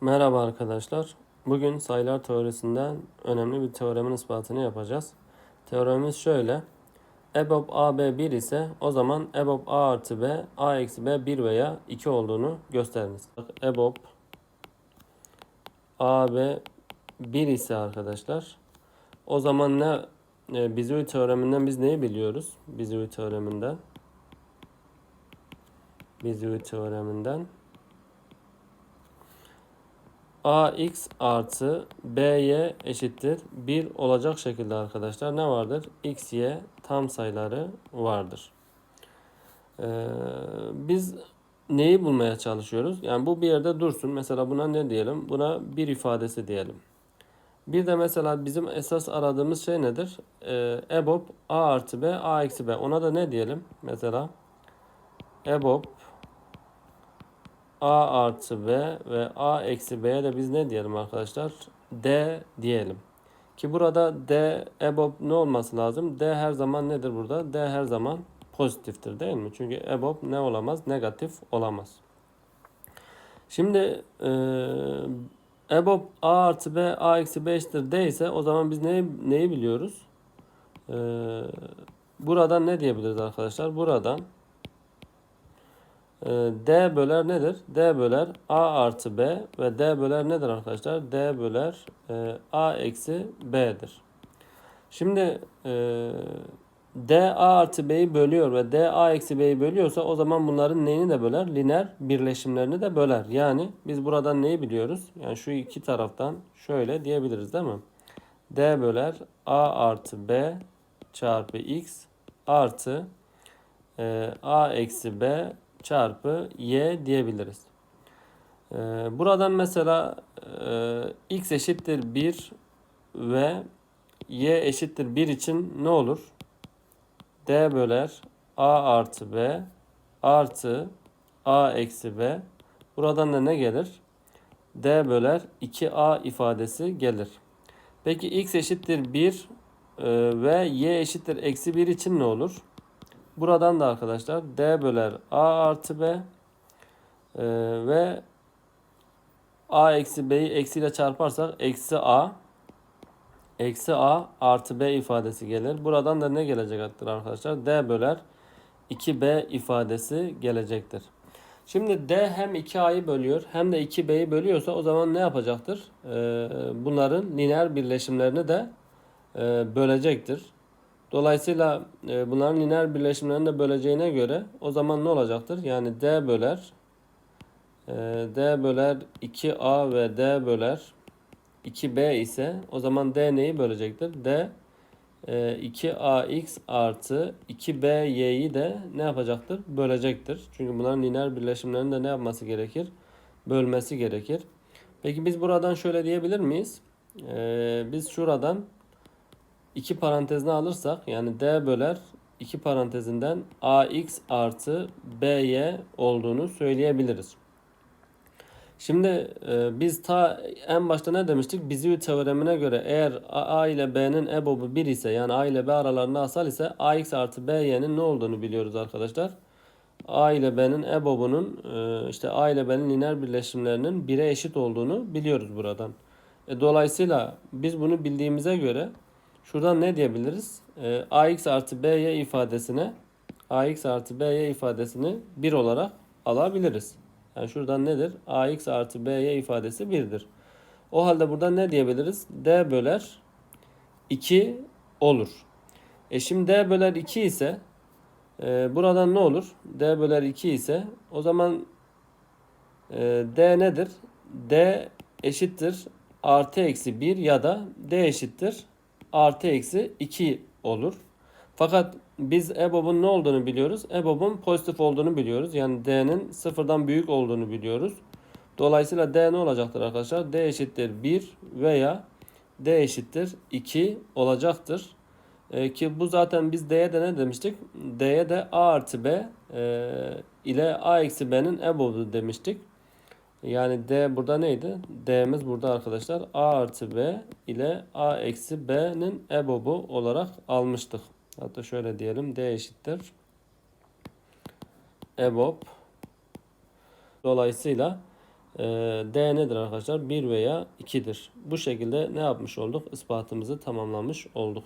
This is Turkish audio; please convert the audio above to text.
Merhaba arkadaşlar. Bugün sayılar teorisinden önemli bir teoremin ispatını yapacağız. Teoremimiz şöyle. EBOB AB 1 ise o zaman EBOB A artı B, A eksi B 1 veya 2 olduğunu gösteriniz. EBOB AB 1 ise arkadaşlar o zaman ne e, Bizui teoreminden biz neyi biliyoruz? Bizui teoreminden Bizui teoreminden ax artı by eşittir 1 olacak şekilde arkadaşlar ne vardır? x, y tam sayıları vardır. Ee, biz neyi bulmaya çalışıyoruz? Yani bu bir yerde dursun. Mesela buna ne diyelim? Buna bir ifadesi diyelim. Bir de mesela bizim esas aradığımız şey nedir? Ee, EBOB a artı b, a eksi b. Ona da ne diyelim? Mesela EBOB a artı b ve a eksi b'ye de biz ne diyelim arkadaşlar? d diyelim. Ki burada d EBOB ne olması lazım? d her zaman nedir burada? d her zaman pozitiftir değil mi? Çünkü EBOB ne olamaz? Negatif olamaz. Şimdi e, EBOB a artı b a eksi b eşittir d ise o zaman biz neyi, neyi biliyoruz? E, buradan ne diyebiliriz arkadaşlar? Buradan d böler nedir? d böler a artı b ve d böler nedir arkadaşlar? d böler e, a eksi b'dir. Şimdi e, d a artı b'yi bölüyor ve d a eksi b'yi bölüyorsa o zaman bunların neyini de böler? Lineer birleşimlerini de böler. Yani biz buradan neyi biliyoruz? Yani şu iki taraftan şöyle diyebiliriz değil mi? d böler a artı b çarpı x artı e, a eksi b çarpı y diyebiliriz. Ee, buradan mesela e, x eşittir 1 ve y eşittir 1 için ne olur? d böler a artı b artı a eksi b. Buradan da ne gelir? d böler 2a ifadesi gelir. Peki x eşittir 1 e, ve y eşittir eksi 1 için ne olur? Buradan da arkadaşlar d böler a artı b e, ve a eksi b'yi eksiyle çarparsak eksi a eksi a artı b ifadesi gelir. Buradan da ne gelecektir arkadaşlar? d böler 2b ifadesi gelecektir. Şimdi d hem 2a'yı bölüyor hem de 2b'yi bölüyorsa o zaman ne yapacaktır? Ee, bunların lineer birleşimlerini de e, bölecektir. Dolayısıyla e, bunların lineer birleşimlerini de böleceğine göre o zaman ne olacaktır? Yani d böler e, d böler 2a ve d böler 2b ise o zaman d neyi bölecektir? d e, 2ax artı 2by'yi de ne yapacaktır? Bölecektir. Çünkü bunların lineer birleşimlerini de ne yapması gerekir? Bölmesi gerekir. Peki biz buradan şöyle diyebilir miyiz? Ee, biz şuradan iki parantezine alırsak yani d böler iki parantezinden ax artı by olduğunu söyleyebiliriz. Şimdi e, biz ta en başta ne demiştik? Bizi teoremine göre eğer a ile b'nin ebobu 1 ise yani a ile b aralarında asal ise ax artı by'nin ne olduğunu biliyoruz arkadaşlar. a ile b'nin ebobunun e, işte a ile b'nin lineer birleşimlerinin 1'e eşit olduğunu biliyoruz buradan. E, dolayısıyla biz bunu bildiğimize göre Şuradan ne diyebiliriz? E, ax artı by ifadesine ax artı by ifadesini 1 olarak alabiliriz. Yani şuradan nedir? ax artı by ifadesi 1'dir. O halde burada ne diyebiliriz? d böler 2 olur. E şimdi d böler 2 ise e, buradan ne olur? d böler 2 ise o zaman e, d nedir? d eşittir artı eksi 1 ya da d eşittir artı eksi 2 olur. Fakat biz EBOB'un ne olduğunu biliyoruz. EBOB'un pozitif olduğunu biliyoruz. Yani D'nin sıfırdan büyük olduğunu biliyoruz. Dolayısıyla D ne olacaktır arkadaşlar? D eşittir 1 veya D eşittir 2 olacaktır. E, ki bu zaten biz D'ye de ne demiştik? D'ye de A artı B e, ile A eksi B'nin EBOB'u demiştik. Yani D burada neydi? D'miz burada arkadaşlar. A artı B ile A eksi B'nin EBOB'u olarak almıştık. Hatta şöyle diyelim. D eşittir. EBOB. Dolayısıyla e, D nedir arkadaşlar? 1 veya 2'dir. Bu şekilde ne yapmış olduk? Ispatımızı tamamlamış olduk.